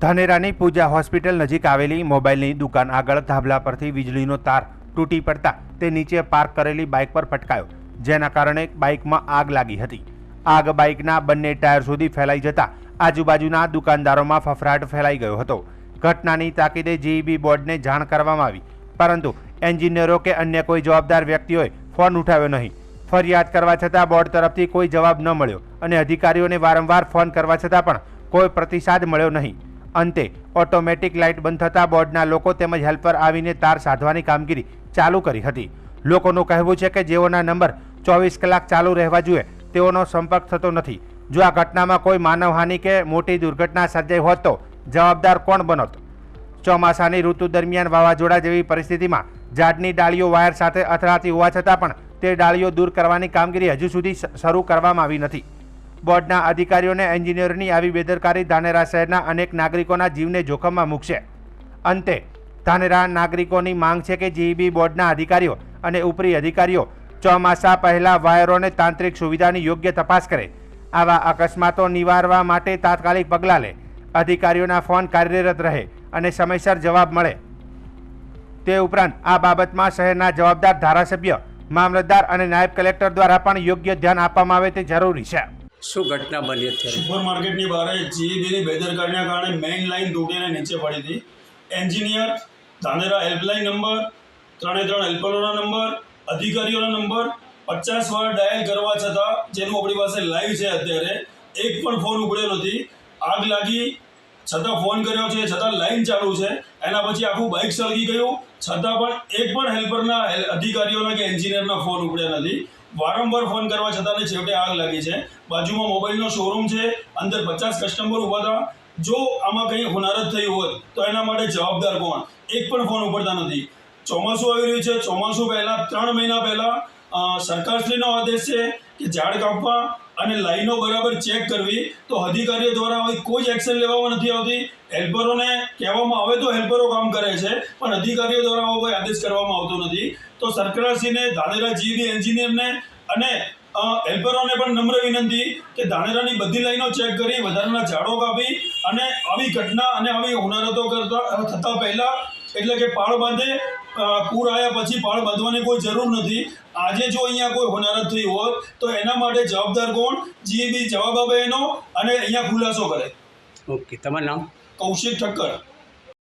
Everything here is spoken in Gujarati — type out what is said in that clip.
ધાનેરાની પૂજા હોસ્પિટલ નજીક આવેલી મોબાઈલની દુકાન આગળ ધાબલા પરથી વીજળીનો તાર તૂટી પડતા તે નીચે પાર્ક કરેલી બાઇક પર પટકાયો જેના કારણે બાઇકમાં આગ લાગી હતી. આગ બાઇકના બંને ટાયર સુધી ફેલાઈ જતા આજુબાજુના દુકાનદારોમાં ફફડાટ ફેલાઈ ગયો હતો. ઘટનાની તાકીદે જીઈબી બોર્ડને જાણ કરવામાં આવી, પરંતુ એન્જિનિયરો કે અન્ય કોઈ જવાબદાર વ્યક્તિઓએ ફોન ઉઠાવ્યો નહીં. ફરિયાદ કરવા છતાં બોર્ડ તરફથી કોઈ જવાબ ન મળ્યો અને અધિકારીઓને વારંવાર ફોન કરવા છતાં પણ કોઈ પ્રતિસાદ મળ્યો નહીં. અંતે ઓટોમેટિક લાઇટ બંધ થતાં બોર્ડના લોકો તેમજ હેલ્પર આવીને તાર સાધવાની કામગીરી ચાલુ કરી હતી. લોકોનું કહેવું છે કે જેઓના નંબર ચોવીસ કલાક ચાલુ રહેવા જોઈએ, તેઓનો સંપર્ક થતો નથી. જો આ ઘટનામાં કોઈ માનવહાનિ કે મોટી દુર્ઘટના સર્જાઈ હોત તો જવાબદાર કોણ બનોત? ચોમાસાની ઋતુ દરમિયાન વાવાઝોડા જેવી પરિસ્થિતિમાં ઝાડની ડાળીઓ વાયર સાથે અથડાતી હોવા છતાં પણ તે ડાળીઓ દૂર કરવાની કામગીરી હજુ સુધી શરૂ કરવામાં આવી નથી. બોર્ડના અધિકારીઓને એન્જિનિયરોની આવી બેદરકારી ધાનેરા શહેરના અનેક નાગરિકોના જીવને જોખમમાં મૂકશે. અંતે, ધાનેરા નાગરિકોની માંગ છે કે જીઈબી બોર્ડના અધિકારીઓ અને ઉપરી અધિકારીઓ ચોમાસા પહેલા વાયરોને તાંત્રિક સુવિધાની યોગ્ય તપાસ કરે. આવા અકસ્માતો નિવારવા માટે તાત્કાલિક પગલાં લે. અધિકારીઓના ફોન કાર્યરત રહે અને સમયસર જવાબ મળે. તે ઉપરાંત, આ બાબતમાં શહેરના જવાબદાર ધારાસભ્ય, મામલતદાર અને નાયબ કલેક્ટર દ્વારા પણ યોગ્ય ધ્યાન આપવામાં આવે તે જરૂરી છે. શું ઘટના બની અત્યારે? સુપર માર્કેટની બહાર જીઈબીની બેદરકારીના કારણે મેઇન લાઇન તૂટીને નીચે પડી હતી. એન્જિનિયર, ધાનેરા હેલ્પલાઇન નંબર, ત્રણે ત્રણ હેલ્પરોના નંબર, અધિકારીઓના નંબર, પચાસ વાર ડાયલ કરવા છતાં જેનું આપણી પાસે લાઈવ છે અત્યારે, એક પણ ફોન ઉપડ્યો નથી. આગ લાગી, છતાં ફોન કર્યો છે, છતાં લાઈન ચાલુ છે. એના પછી આખું બાઇક સળગી ગયું. છતાં પણ એક પણ હેલ્પરના, અધિકારીઓના કે એન્જિનિયરના ફોન ઉપડ્યા નથી. વારંવાર ફોન કરવા છતાં છેવટે આગ લાગી છે. બાજુમાં મોબાઈલનો શોરૂમ છે, અંદર પચાસ કસ્ટમર ઊભા હતા. જો આમાં કંઈ હોનારત થઈ હોત, તો એના માટે જવાબદાર કોણ? એક પણ ફોન ઉપડતા નથી. ચોમાસું આવી રહ્યું છે. ચોમાસું પહેલાં, ત્રણ મહિના પહેલાં સરકારશ્રીનો આદેશ છે કે ઝાડ કાપવા અને લાઈનો બરાબર ચેક કરવી. તો અધિકારીઓ દ્વારા હવે કોઈ જ એક્શન લેવામાં નથી આવતી. હેલ્પરોને કહેવામાં આવે તો હેલ્પરો કામ કરે છે, પણ અધિકારીઓ દ્વારા આવો કોઈ આદેશ કરવામાં આવતો નથી. તો સરકારશ્રીને, ધાનેરા જીવી એન્જિનિયરને અને હેલ્પરોને પણ નમ્ર વિનંતી કે ધાનેરાની બધી લાઈનો ચેક કરી વધારાના ઝાડો કાપી અને આવી ઘટના અને આવી હોનારતો કરતા થતાં પહેલાં એટલે કે પાળ બાંધે પૂર આવ્યા પછી પાળ બાંધવાની કોઈ જરૂર નથી. આજે જો અહીંયા કોઈ હોનારત થઈ હોત તો એના માટે જવાબદાર કોણ? જીબી જવાબ આપે એનો અને અહીંયા ખુલાસો કરે. ઓકે તમારું નામ? કૌશિક ઠક્કર.